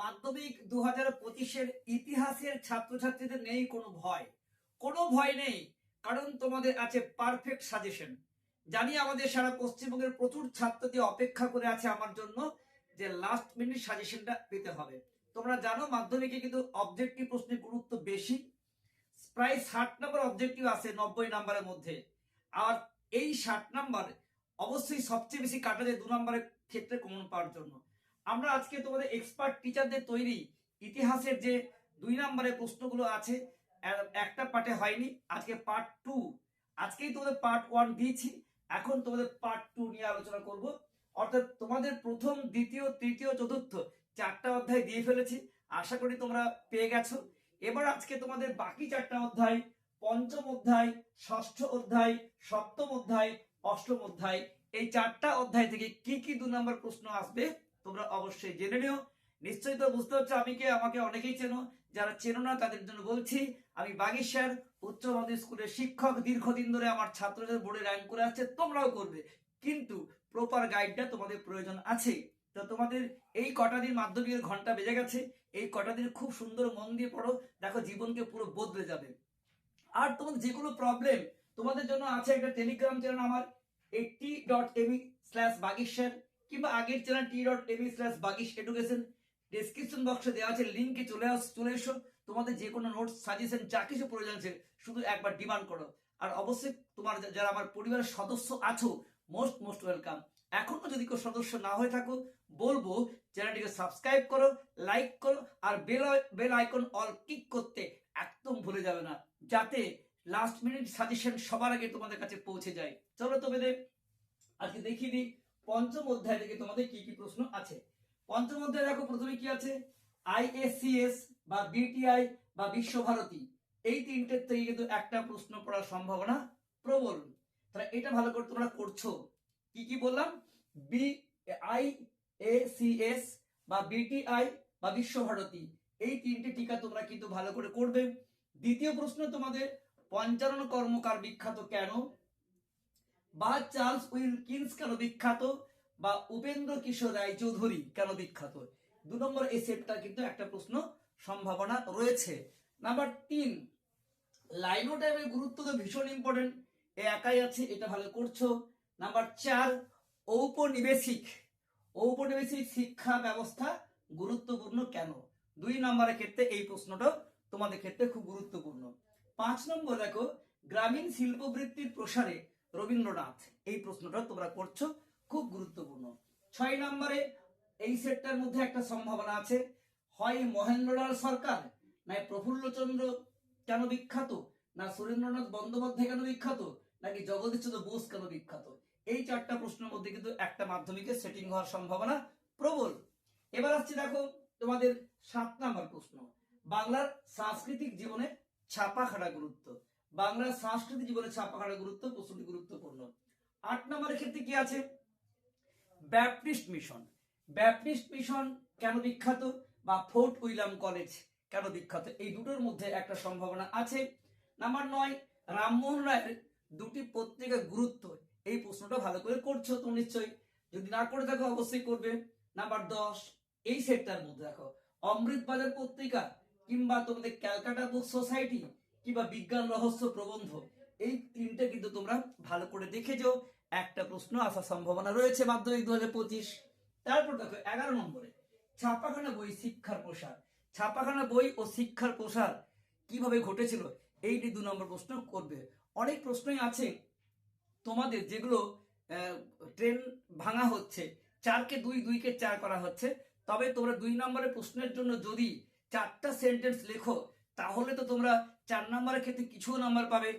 মাধ্যমিক দু হাজার পঁচিশের ইতিহাসের ছাত্রছাত্রীদের নেই কোনো ভয়। কোনো ভয় নেই, কারণ তোমাদের আছে পারফেক্ট সাজেশন জানি আমাদের সারা পশ্চিমবঙ্গের প্রচুর ছাত্রী অপেক্ষা করে আছে আমার জন্য যে লাস্ট মিনিট সাজেশনটা পেতে হবে। তোমরা জানো মাধ্যমিকে কিন্তু অবজেক্টিভ প্রশ্নের গুরুত্ব বেশি। প্রায় ষাট নম্বর অবজেক্টিভ আছে নব্বই নম্বরের মধ্যে। আর এই ষাট নাম্বার অবশ্যই সবচেয়ে বেশি কাটা যায় দু নম্বরের ক্ষেত্রে কমন পাওয়ার জন্য। আমরা আজকে তোমাদের এক্সপার্ট টিচারদের তৈরি ইতিহাসের যে দুই নম্বরের প্রশ্নগুলো আছে একটা পার্টে হয়নি, আজকে পার্ট টু আজকেই তোমাদের পার্ট ওয়ান দিয়েছি, এখন তোমাদের পার্ট টু নিয়ে আলোচনা করব। অর্থাৎ তোমাদের প্রথম, দ্বিতীয়, তৃতীয়, চতুর্থ চারটা অধ্যায় দিয়ে ফেলেছি, আশা করি তোমরা পেয়ে গেছো। এবার আজকে তোমাদের বাকি চারটা অধ্যায়, পঞ্চম অধ্যায়, ষষ্ঠ অধ্যায়, সপ্তম অধ্যায়, অষ্টম অধ্যায়, এই চারটা অধ্যায় থেকে কি কি দু নম্বর প্রশ্ন আসবে তোমরা অবশ্যই জেনে নিও। নিশ্চয়ই তো বুঝতে হচ্ছে আমি কে, আমাকে অনেকেই চেনো। যারা চেনো না, তাদের জন্য বলছি, আমি বাগেশ্বর উচ্চ মাধ্যমিক স্কুলের শিক্ষক, দীর্ঘদিন ধরে আমার ছাত্রদের বোর্ডে র্যাঙ্ক করে আসছে, তোমরাও করবে। কিন্তু প্রপার গাইডটা তোমাদের প্রয়োজন আছে। তো তোমাদের এই কটা দিন মাধ্যমিকের ঘণ্টা বেজে গেছে, এই কটা দিন খুব সুন্দর মন দিয়ে পড়ো, দেখো জীবনকে পুরো বদলে যাবে। আর তোমাদের যে কোনো প্রবলেম তোমাদের জন্য আছে একটা টেলিগ্রাম চ্যানেল আমার এইটি ডট এমি স্ল্যাশ বাগিশ্বর। কিংবা আগের channel T dot me slash Bagish Education description বক্সে দেওয়া আছে লিঙ্কে চলে আস চলে এসো। তোমাদের যে কোনো নোটস সাজেশন যা কিছু প্রয়োজন আছে, শুধু একবার ডিমান্ড করো। আর অবশ্যই তোমার যারা আমার পরিবারের সদস্য আছো মোস্ট মোস্ট ওয়েলকাম এখনও যদি কেউ সদস্য না হয়ে থাকো, বলব চ্যানেলটিকে সাবস্ক্রাইব করো লাইক করো, আর bell bell icon all click করতে একদম ভুলে যাবে না, যাতে লাস্ট মিনিট সাজেশন সবার আগে তোমাদের কাছে পৌঁছে যায়। চলো তোমাদের আজকে দেখিয়ে দিই। পঞ্চম অধ্যায় থেকে তোমাদের কি কি প্রশ্ন আছে? পঞ্চম অধ্যায় দেখো প্রথমে কি আছে? আইএসসিএস বা বিটিআই বা বিশ্বভারতী। এই তিনটের থেকে কিন্তু একটা প্রশ্ন পড়ার সম্ভাবনা প্রবল। তাহলে এটা ভালো করে তোমরা করছ। কি কি বললাম? B I A C S বা বিটিআই বা বিশ্বভারতী। এই তিনটে টিকা তোমরা কিন্তু ভালো করে করবে। দ্বিতীয় প্রশ্ন তোমাদের পঞ্চানন কর্মকার বিখ্যাত কেন? বা চার্লস উইলকিন্স কেন বিখ্যাত? বা উপেন্দ্র কিশোর রায় চৌধুরী কেন বিখ্যাত? দু নম্বর এই সেটটা কিন্তু একটা প্রশ্ন সম্ভাবনা রয়েছে। নাম্বার তিন লাইনো টাইমের গুরুত্ব তো ভীষণ ইম্পর্টেন্ট এ একাই আছে, এটা ভালো করছ। নাম্বার চার, ঔপনিবেশিক ঔপনিবেশিক শিক্ষা ব্যবস্থা গুরুত্বপূর্ণ কেন? দুই নম্বরের ক্ষেত্রে এই প্রশ্নটা তোমাদের ক্ষেত্রে খুব গুরুত্বপূর্ণ। পাঁচ নম্বর দেখো, গ্রামীণ শিল্পবৃত্তির প্রসারে রবীন্দ্রনাথ, এই প্রশ্নটা তোমরা করছ, খুব গুরুত্বপূর্ণ। ছয় নম্বরে, এই সেটটার মধ্যে একটা সম্ভাবনা আছে। হয় মহেন্দ্রলাল সরকার না প্রফুল্লচন্দ্র কেন বিখ্যাত, না সুরেন্দ্রনাথ বন্দ্যোপাধ্যায় কেন বিখ্যাত, নাকি জগদীশচন্দ্র বোস কেন বিখ্যাত? এই চারটা প্রশ্নের মধ্যে কিন্তু একটা মাধ্যমিকের সেটিং হওয়ার সম্ভাবনা প্রবল। এবার আসছে দেখো তোমাদের সাত নাম্বার প্রশ্ন। বাংলার সাংস্কৃতিক জীবনে ছাপাখানা গুরুত্ব। বাংলার সাংস্কৃতিক জীবনে ছাপাখানা গুরুত্ব প্রশ্নটি গুরুত্বপূর্ণ। আট নম্বরের ক্ষেত্রে কি আছে? ব্যাপটিস্ট মিশন ব্যাপটিস্ট মিশন কেন বিখ্যাত বা ফোর্ট উইলাম কলেজ কেন বিখ্যাত? এই দুটোর মধ্যে একটা সম্ভাবনা আছে। নাম্বার নয়, রামমোহন রায়ের দুটি পত্রিকার গুরুত্ব। এই প্রশ্নটা ভালো করে করছ তো নিশ্চয়ই। যদি না করে থাকো, অবশ্যই করবে। নাম্বার দশ, এই সেটটার মধ্যে দেখো অমৃত বাজার পত্রিকা কিংবা তোমাদের ক্যালকাটা বুক সোসাইটি কিংবা বিজ্ঞান রহস্য প্রবন্ধ, এই তিনটে কিন্তু তোমরা ভালো করে দেখে যাও। একটা প্রশ্ন, আসার সম্ভাবনা রয়েছে মাধ্যমিক দু পঁচিশ। তারপর দেখো, এগারো নম্বরে, ছাপাখানা বই শিক্ষার প্রসার। ছাপাখানা বই ও শিক্ষার প্রসার কীভাবে ঘটেছিল, এইটি দু নম্বর প্রশ্ন করবে। অনেক প্রশ্নই আছে তোমাদের যেগুলো ট্রেন ভাঙা হচ্ছে, চারকে দুই, দুইকে চার করা হচ্ছে। তবে তোমরা দুই নম্বরের প্রশ্নের জন্য যদি চারটা সেন্টেন্স লেখো, তাহলে তো তোমরা চার নম্বরের ক্ষেত্রে কিছু নাম্বার পাবে,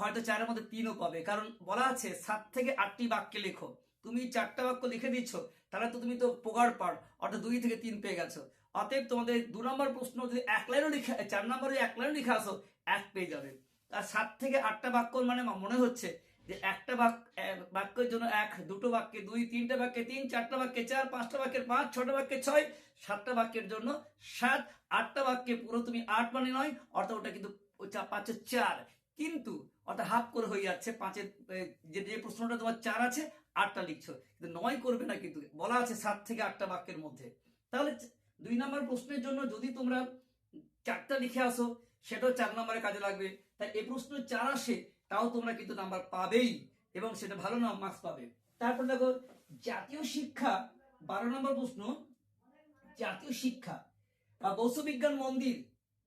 হয়তো চারের মধ্যে তিনও পাবে। কারণ বলা আছে, সাত থেকে আটটি বাক্যে লেখো। তুমি চারটা বাক্য লিখে দিচ্ছ, তাহলে তো তুমি তো পোগার পার, অর্থাৎ দুই থেকে তিন পেয়ে গেছো। অতএব তোমাদের দু নম্বর প্রশ্ন যদি এক লাইনও লিখে, চার নম্বরে এক লাইনও লিখে আসো, এক পেয়ে যাবে। আর সাত থেকে আটটা বাক্য মানে মনে হচ্ছে যে একটা বাক্য বাক্যের জন্য এক, দুটো বাক্যে দুই, তিনটা বাক্যে তিন, চারটা বাক্যে চার, পাঁচটা বাক্যের পাঁচ, ছটা বাক্যে ছয়, সাতটা বাক্যের জন্য সাত, আটটা বাক্যে পুরো তুমি আট মানে নয়, অর্থাৎ ওটা কিন্তু ওই চা- পাঁচের চার। কিন্তু অর্থাৎ হাফ করে হয়ে যাচ্ছে পাঁচের যে যে প্রশ্নটা তোমার চার আছে, আটটা লিখছো। কিন্তু নয় করবে না কিন্তু, বলা আছে সাত থেকে আটটা বাক্যের মধ্যে। তাহলে দুই নম্বর প্রশ্নের জন্য যদি তোমরা চারটা লিখে আসো, সেটাও চার নম্বরে কাজে লাগবে। তাই এই প্রশ্ন চার আসে, তাও তোমরা কিন্তু নাম্বার পাবেই, এবং সেটা ভালো নাম মার্কস পাবে। তারপর দেখো, জাতীয় শিক্ষা, বারো নম্বর প্রশ্ন, জাতীয় শিক্ষা, বা বসু বিজ্ঞান মন্দির,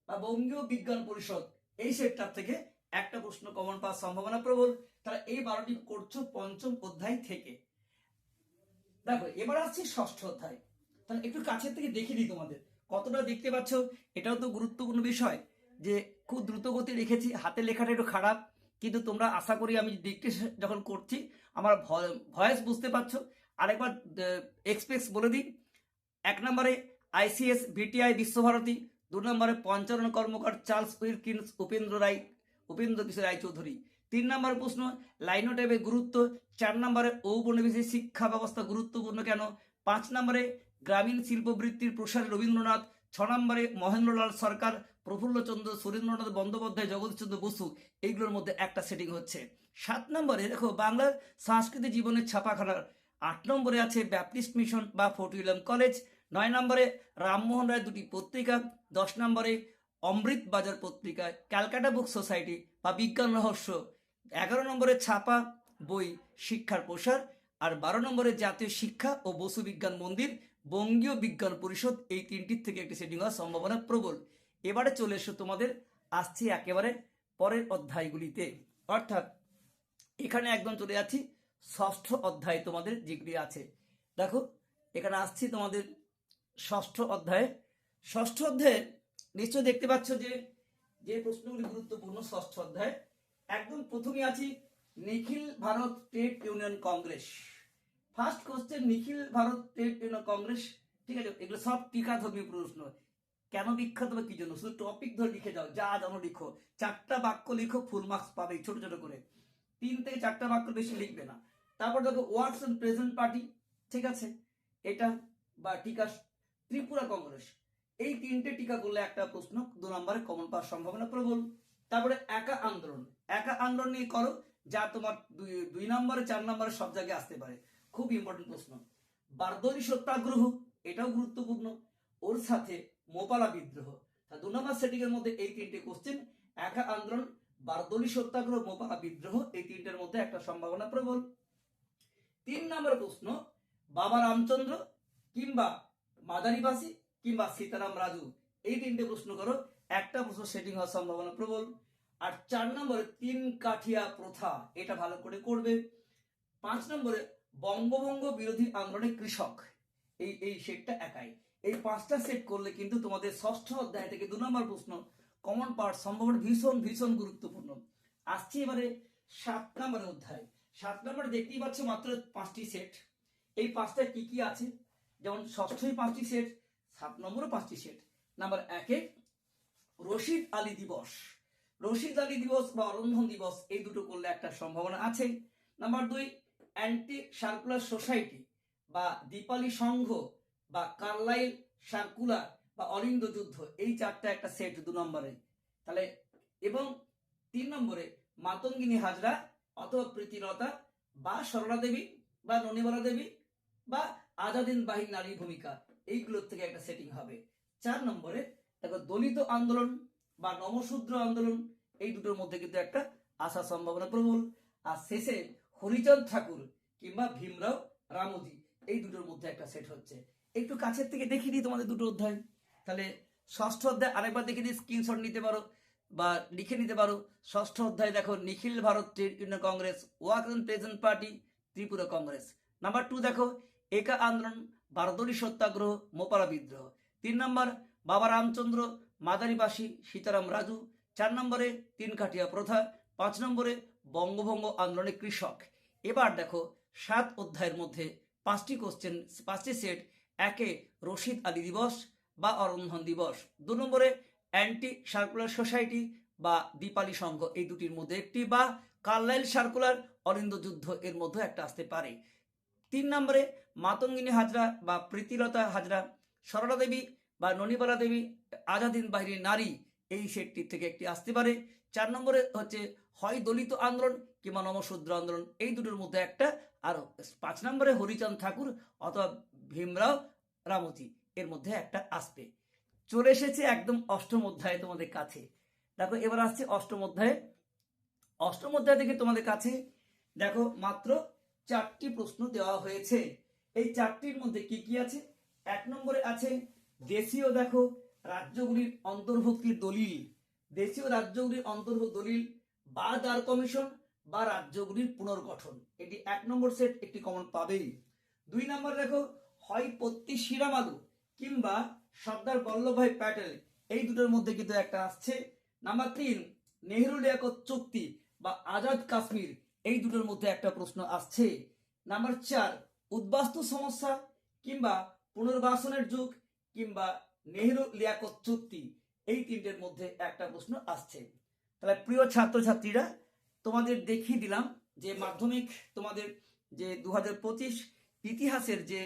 বা বঙ্গীয় বিজ্ঞান পরিষদ এই সেক্টর থেকে একটা প্রশ্ন কমন পাওয়ার সম্ভাবনা প্রবল। তারা এই বারোটি করছ পঞ্চম অধ্যায় থেকে। দেখো, এবার আসছে ষষ্ঠ অধ্যায়। তাহলে একটু কাছের থেকে দেখে দিই তোমাদের। কতটা দেখতে পাচ্ছ? এটাও তো গুরুত্বপূর্ণ বিষয় যে খুব দ্রুত গতি লিখেছি হাতে লেখাটা একটু খারাপ, কিন্তু তোমরা আশা করি আমি দেখতে যখন করছি, আমার ভয়েস বুঝতে পারছ। আরেকবার এক্সপ্রেস বলে দিই। এক নম্বরে আইসিএস বিটিআই বিশ্বভারতী দু নম্বরে পঞ্চানন কর্মকার চার্লস উইলকিন্স উপেন্দ্র রায়, উপেন্দ্র কিশোর রায়চৌধুরী। তিন নম্বর প্রশ্ন লাইনোটাইপের গুরুত্ব, চার নম্বরে ঔপনিবেশিক শিক্ষা ব্যবস্থা গুরুত্বপূর্ণ কেন? পাঁচ নম্বরে গ্রামীণ শিল্পবৃত্তির প্রসারে রবীন্দ্রনাথ, ছ নম্বরে মহেন্দ্রলাল সরকার, প্রফুল্লচন্দ্র সুরেন্দ্রনাথ বন্দ্যোপাধ্যায়, জগদীশচন্দ্র বসু, এইগুলোর মধ্যে একটা সেটিং হচ্ছে। সাত নম্বরে দেখো, বাংলার সাংস্কৃতিক জীবনের ছাপাখানার আট নম্বরে আছে ব্যাপটিস্ট মিশন বা ফোর্ট উইলিয়াম কলেজ নয় নম্বরে রামমোহন রায় দুটি পত্রিকা, দশ নম্বরে অমৃত বাজার পত্রিকা, ক্যালকাটা বুক সোসাইটি বা বিজ্ঞান রহস্য, এগারো নম্বরে ছাপা বই শিক্ষার প্রসার, আর বারো নম্বরে জাতীয় শিক্ষা ও বসু বিজ্ঞান মন্দির, বঙ্গীয় বিজ্ঞান পরিষদ, এই তিনটির থেকে একটি সেটিং হওয়ার সম্ভাবনা প্রবল। এবারে চলে এসো তোমাদের, আসছি একেবারে পরের অধ্যায়গুলিতে। অর্থাৎ, এখানে একদম চলে যাচ্ছি, ষষ্ঠ অধ্যায় তোমাদের যেগুলি আছে। দেখো, এখানে আসছি তোমাদের ষষ্ঠ অধ্যায়ে। ষষ্ঠ অধ্যায়ে নিশ্চয় দেখতে পাচ্ছ যে যে প্রশ্নগুলি গুরুত্বপূর্ণ ষষ্ঠ অধ্যায়। একদম প্রথমে আছি, Nikhil Bharat Trade Union Congress. First question Nikhil Bharat Trade Union Congress, ঠিক আছে, এগুলো সব টিকা ধর্মীয় প্রশ্ন। কেন বিখ্যাত বা কি জন্য? শুধু টপিক ধরে লিখে যাও যা জানো লিখো। চারটা বাক্য লিখো ফুল মার্কস পাবে, ছোট ছোট করে। তিন থেকে চারটা বাক্য বেশি লিখবে না। তারপর দেখো ওয়ার্কস অ্যান্ড প্রেজেন্ট পার্টি ঠিক আছে, এটা বা টিকা ত্রিপুরা কংগ্রেস। এই তিনটে টিকা করলে একটা প্রশ্ন, দু নম্বরে কমন পাওয়ার সম্ভাবনা প্রবল। তারপরে একা আন্দোলন। একা আন্দোলন নিয়ে করো, যা তোমার দুই দুই নম্বরে, চার নম্বরে সব জায়গায় আসতে পারে। খুব ইম্পর্টেন্ট প্রশ্ন। বারদরি সত্যাগ্রহ এটাও গুরুত্বপূর্ণ। ওর সাথে মোপালা বিদ্রোহ। দু নম্বর সেটিং এর মধ্যে এই তিনটে কোশ্চেন একা আন্দোলন, বারদলি সত্যাগ্রহ মোপালা বিদ্রোহ, এই তিনটের মধ্যে একটা সম্ভাবনা প্রবল। তিন নম্বর প্রশ্ন, বাবা রামচন্দ্র কিংবা মাদারিবাসী কিংবা সীতারাম রাজু, এই তিনটে প্রশ্ন করো। একটা প্রশ্ন সেটিং হওয়ার সম্ভাবনা প্রবল। আর চার নম্বরে তিন কাঠিয়া প্রথা, এটা ভালো করে করবে। পাঁচ নম্বরে বঙ্গভঙ্গ বিরোধী আন্দোলনে কৃষক, এই এই সেটটা একাই। এই পাঁচটা সেট করলে কিন্তু তোমাদের ষষ্ঠ অধ্যায় থেকে দু নম্বর প্রশ্ন কমন পাওয়ার সম্ভাবনা ভীষণ ভীষণ গুরুত্বপূর্ণ। আসছি এবারে সাত নম্বরের অধ্যায়। সাত নম্বরে দেখতেই পাচ্ছ মাত্র পাঁচটি সেট এই পাঁচটা কি কি আছে? যেমন ষষ্ঠই পাঁচটি সেট, সাত নম্বরও পাঁচটি সেট। নাম্বার একে, রশিদ আলী দিবস। রশিদ আলী দিবস বা অরন্ধন দিবস, এই দুটো করলে একটা সম্ভাবনা আছে। নাম্বার দুই, অ্যান্টি সার্কুলার সোসাইটি বা দীপালি সংঘ বা কার্লাইল সার্কুলার বা অলিন্দ যুদ্ধ, এই চারটা একটা সেট দু নম্বরে। তাহলে, এবং তিন নম্বরে, মাতঙ্গিনী হাজরা অথবা প্রীতিলতা বা সরলা দেবী বা ননিবালা দেবী বা আজাদিন বাহিনী নারী ভূমিকা, এইগুলোর থেকে একটা সেটিং হবে। চার নম্বরে, দেখো দলিত আন্দোলন বা নমশূদ্র আন্দোলন, এই দুটোর মধ্যে কিন্তু একটা আসার সম্ভাবনা প্রবল। আর শেষে হরিচাঁদ ঠাকুর কিংবা ভীমরাও রামজি, এই দুটোর মধ্যে একটা সেট হচ্ছে। একটু কাছের থেকে দেখিয়ে দিই তোমাদের দুটো অধ্যায়। তাহলে ষষ্ঠ অধ্যায় আরেকবার দেখে দিই স্ক্রিনশট নিতে পারো বা লিখে নিতে পারো। ষষ্ঠ অধ্যায় দেখো, Nikhil Bharat Trade Union Congress and present party, Tripura Congress. Number two দেখো একা আন্দোলন বারদলি সত্যাগ্রহ মোপালা বিদ্রোহ। তিন নম্বর, বাবা রামচন্দ্র, মাদারিবাসী, সীতারাম রাজু। চার নম্বরে তিন কাঠিয়া প্রথা। পাঁচ নম্বরে, বঙ্গভঙ্গ আন্দোলনে কৃষক। এবার দেখো, সাত অধ্যায়ের মধ্যে পাঁচটি কোশ্চেন পাঁচটি সেট একে রশিদ আলী দিবস বা অরন্ধন দিবস। দু নম্বরে অ্যান্টি সার্কুলার সোসাইটি বা দীপালি সংঘ। এই দুটির মধ্যে একটি বা কার্লাইল সার্কুলার অরিন্দ যুদ্ধ এর মধ্যে একটা আসতে পারে। তিন নম্বরে মাতঙ্গিনী হাজরা বা প্রীতিলতা হাজরা, সরলা দেবী বা ননিবালা দেবী, আজাদিন বাহিনীর নারী এই সেটটির থেকে একটি আসতে পারে। চার নম্বরে হচ্ছে হয় দলিত আন্দোলন কিংবা নমশূদ্র আন্দোলন, এই দুটোর মধ্যে একটা। আর পাঁচ নম্বরে হরিচাঁদ ঠাকুর অথবা ভীমরাও রামতি, এর মধ্যে একটা আসবে। চলে এসেছে একদম অষ্টম অধ্যায় তোমাদের কাছে। দেখো, এবার আসছে অষ্টম অধ্যায়ে। অষ্টম অধ্যায় থেকে তোমাদের কাছে, দেখো মাত্র চারটি প্রশ্ন দেওয়া হয়েছে। এই চারটির মধ্যে কি কি আছে? এক নম্বরে আছে, দেশীয় দেখো, রাজ্যগুলির অন্তর্ভুক্তির দলিল। দেশীয় রাজ্যগুলির অন্তর্ভুক্ত দলিল বা দ্বার কমিশন বা রাজ্যগুলির পুনর্গঠন। এটি এক নম্বর সেট, একটি কমন পাবেই। দুই নম্বর দেখো হয় পত্তি শিরামালু কিংবা সর্দার বল্লভভাই প্যাটেল। এই দুটোর মধ্যে কিন্তু একটা আসছে। নাম্বার তিন নেহরু লিয়াকত চুক্তি বা আজাদ কাশ্মীর। এই দুটোর মধ্যে একটা প্রশ্ন আসছে। নাম্বার চার, উদ্বাস্তু সমস্যা কিংবা পুনর্বাসনের যুগ কিংবা নেহরু লিয়াকত চুক্তি, এই তিনটের মধ্যে একটা প্রশ্ন আসছে। তাহলে প্রিয় ছাত্রছাত্রীরা, তোমাদের দেখিয়ে দিলাম যে মাধ্যমিক তোমাদের যে দু হাজার পঁচিশ ইতিহাসের যে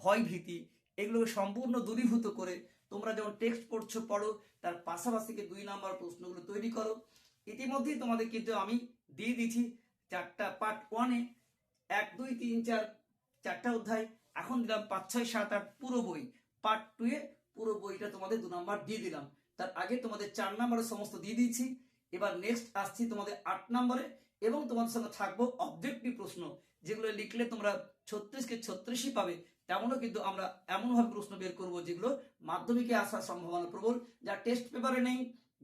ভয় ভীতি এগুলোকে সম্পূর্ণ দূরীভূত করে তোমরা যেমন টেক্সট পড়ছো, পড়ো, তার পাশাপাশি দুই নাম্বার প্রশ্নগুলো তৈরি করো। ইতিমধ্যেই তোমাদের কিন্তু আমি দিয়ে দিয়েছি। চারটা পার্ট ওয়ানে এক, দুই, তিন, চার, চারটা অধ্যায়। এখন দিলাম পাঁচ, ছয়, সাত, আট, পুরো বই। পার্ট টু এ পুরো বইটা তোমাদের দু নম্বর দিয়ে দিলাম। তার আগে তোমাদের চার নম্বরে সমস্ত দিয়ে দিয়েছি। এবার নেক্সট আসছি তোমাদের আট নম্বরে এবং তোমাদের সঙ্গে থাকব অবজেক্টিভ প্রশ্ন। যেগুলো লিখলে তোমরা ছত্রিশকে ছত্রিশই পাবে, তেমনও কিন্তু আমরা এমনভাবে প্রশ্ন বের করব যেগুলো মাধ্যমিকে আসার সম্ভাবনা প্রবল। যা টেস্ট পেপারে নেই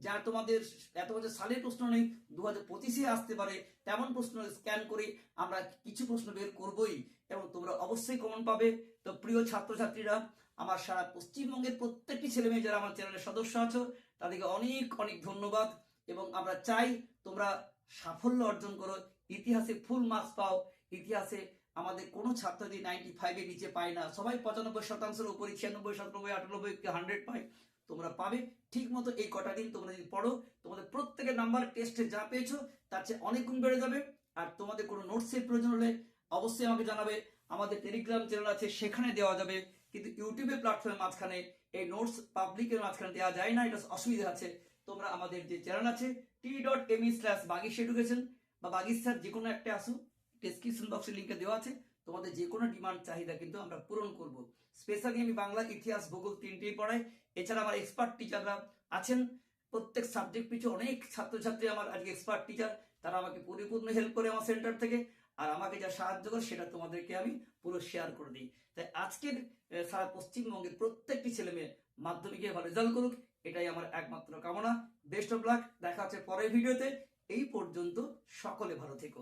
যা তোমাদের এত বছর সালের প্রশ্ন নেই দু হাজার পঁচিশে আসতে পারে, তেমন প্রশ্ন স্ক্যান করে আমরা কিছু প্রশ্ন বের করবই। এবং তোমরা অবশ্যই কমন পাবে। তো প্রিয় ছাত্রছাত্রীরা, আমার সারা পশ্চিমবঙ্গের প্রত্যেকটি ছেলে মেয়ে যারা আমার চ্যানেলের সদস্য আছো, তাদেরকে অনেক অনেক ধন্যবাদ। এবং আমরা চাই তোমরা সাফল্য অর্জন করো। ইতিহাসে ফুল মার্কস পাও। ইতিহাসে আমাদের কোনো ছাত্র যদি নাইনটি ফাইভের নিচে পায় না। সবাই পঁচানব্বই শতাংশের উপরে, ছিয়ানব্বই, সাতানব্বই, আটানব্বই হান্ড্রেড পায়। তোমরা পাবে। ঠিক মতো এই কটা দিন তোমরা যদি পড়ো, তোমাদের প্রত্যেকের নাম্বার টেস্টে যা পেয়েছ, তার চেয়ে অনেক গুণ বেড়ে যাবে। আর তোমাদের কোনো নোটসের প্রয়োজন হলে অবশ্যই আমাকে জানাবে। আমাদের টেলিগ্রাম চ্যানেল আছে, সেখানে দেওয়া যাবে। কিন্তু ইউটিউবের প্ল্যাটফর্মের মাঝখানে এই নোটস পাবলিকের মাঝখানে দেওয়া যায় না, এটা অসুবিধা আছে। তোমরা আমাদের যে চ্যানেল আছে T dot M slash Bagish Education বা বাগিস স্যার যে কোনো একটা আসুন ডেসক্রিপশন বক্সে লিঙ্কে দেওয়া আছে। তোমাদের যে কোনো ডিমান্ড চাহিদা কিন্তু আমরা পূরণ করব। স্পেশালি আমি বাংলা, ইতিহাস, ভূগোল তিনটেই পড়াই এছাড়া আমার এক্সপার্ট টিচাররা আছেন। প্রত্যেক সাবজেক্ট পিছু অনেক ছাত্রছাত্রী আমার আজকে এক্সপার্ট টিচার তারা আমাকে পরিপূর্ণ হেল্প করে আমার সেন্টার থেকে। আর আমাকে যা সাহায্য করে সেটা তোমাদেরকে আমি পুরো শেয়ার করে দিই। তাই আজকের সারা পশ্চিমবঙ্গের প্রত্যেকটি ছেলে মেয়ে মাধ্যমিকে ভালো রেজাল্ট করুক, এটাই আমার একমাত্র কামনা। বেস্ট অফ লাক দেখা হচ্ছে পরের ভিডিওতে এই পর্যন্ত সকলে ভালো থেকো।